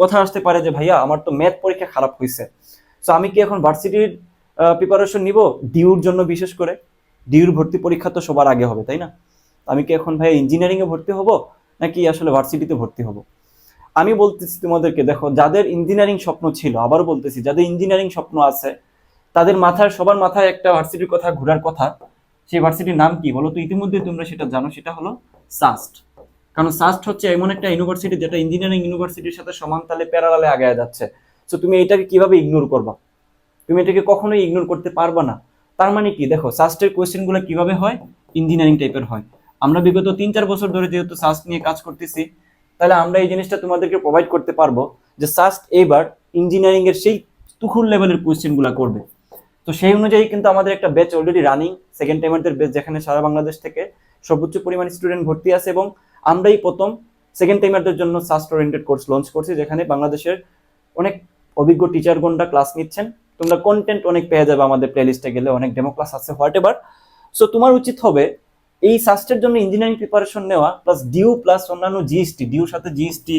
কথা আসতে পারে যে, ভাইয়া, আমার তো ম্যাথ পরীক্ষা খারাপ হয়েছে সো আমি কি এখন ভার্সিটির প্রিপারেশন নিব? ডিউর জন্য বিশেষ করে? ডিউর ভর্তি পরীক্ষা তো সবার আগে হবে, তাই না? আমি কি এখন ভাই ইঞ্জিনিয়ারিং এ ভর্তি হব, নাকি আসলে ভার্সিটিতে ভর্তি হব? আমি বলতেছি তোমাদেরকে, দেখো, যাদের ইঞ্জিনিয়ারিং স্বপ্ন ছিল, আবারও বলতেছি, যাদের ইঞ্জিনিয়ারিং স্বপ্ন আছে, তাদের মাথায় সবার মাথায় একটা ভার্সিটির কথা, ঘোরার কথা, সেই ভার্সিটির নাম কি? বলো তো, ইতিমধ্যে তোমরা সেটা জানো, সেটা হলো সাস্ট কারণ সাস্ট হচ্ছে এমন একটা ইউনিভার্সিটি যেটা ইঞ্জিনিয়ারিং ইউনিভার্সিটির সাথে সমান তালে প্যারালালে আগায় যাচ্ছে। সো তুমি এটাকে কীভাবে ইগনোর করবা? তুমি এটাকে কখনোই ইগনোর করতে পারবা না। তার মানে কি? দেখো সাস্টের কোয়েশ্চেনগুলো কীভাবে হয়? ইঞ্জিনিয়ারিং টাইপের হয়। আমরা বিগত তিন চার বছর ধরে যেহেতু সাস্ট নিয়ে কাজ করতেছি, তাহলে আমরা এই জিনিসটা তোমাদেরকে প্রোভাইড করতে পারব যে সাস্ট এইবার ইঞ্জিনিয়ারিং এর সেই তুখুর লেভেলের কোয়েশ্চেনগুলো করবে। তো সেই অনুযায়ী কিন্তু আমাদের একটা ব্যাচ অলরেডি রানিং সেকেন্ড টাইমারদের ব্যাচ যেখানে সারা বাংলাদেশ থেকে সর্বোচ্চ পরিমাণ স্টুডেন্ট ভর্তি আছে এবং আমরাই প্রথম। সেকেন্ড টাইমারদের জন্য সাস্ট ওরিয়েন্টেড কোর্স লঞ্চ করছি, যেখানে বাংলাদেশের অনেক অভিজ্ঞ টিচারগণরা ক্লাস নিচ্ছেন। তোমরা কন্টেন্ট অনেক পেয়ে যাবে আমাদের প্লেলিস্টে গেলে, অনেক ডেমো ক্লাস আছে হোয়াট এভার সো তোমার উচিত হবে এই সাস্টের জন্য ইঞ্জিনিয়ারিং প্রিপারেশন নেওয়া প্লাস ডিউ প্লাস অন্যান্য জিএসটি ডিউর সাথে জিএসটি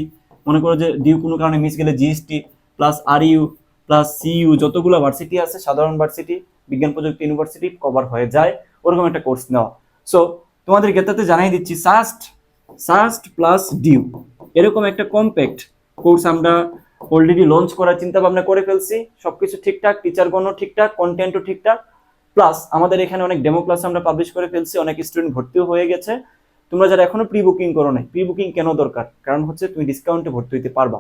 মনে করো যে ডিউ কোনো কারণে মিস গেলে GST plus R U plus CU যতগুলো ভার্সিটি আছে, সাধারণ ভার্সিটি বিজ্ঞান প্রযুক্তি ইউনিভার্সিটি কভার হয়ে যায়, ওরকম একটা কোর্স নেওয়া। সো তোমাদের গেতাতে জানাই দিচ্ছি সাস্ট সাস্ট প্লাস ডিউ এরকম একটা কম্প্যাক্ট কোর্স আমরা অলরেডি লঞ্চ করার চিন্তা ভাবনা করে ফেলছি। সবকিছু ঠিকঠাক টিচারগণও ঠিকঠাক কন্টেন্টও ঠিকঠাক। প্লাস আমাদের এখানে অনেক ডেমো ক্লাস আমরা পাবলিশ করে ফেলছি, অনেক স্টুডেন্ট ভর্তিও হয়ে গেছে। তোমরা যারা এখনও প্রি বুকিং করো নাই প্রি বুকিং কেন দরকার? কারণ হচ্ছে তুমি ডিসকাউন্টে ভর্তি হইতে পারবা।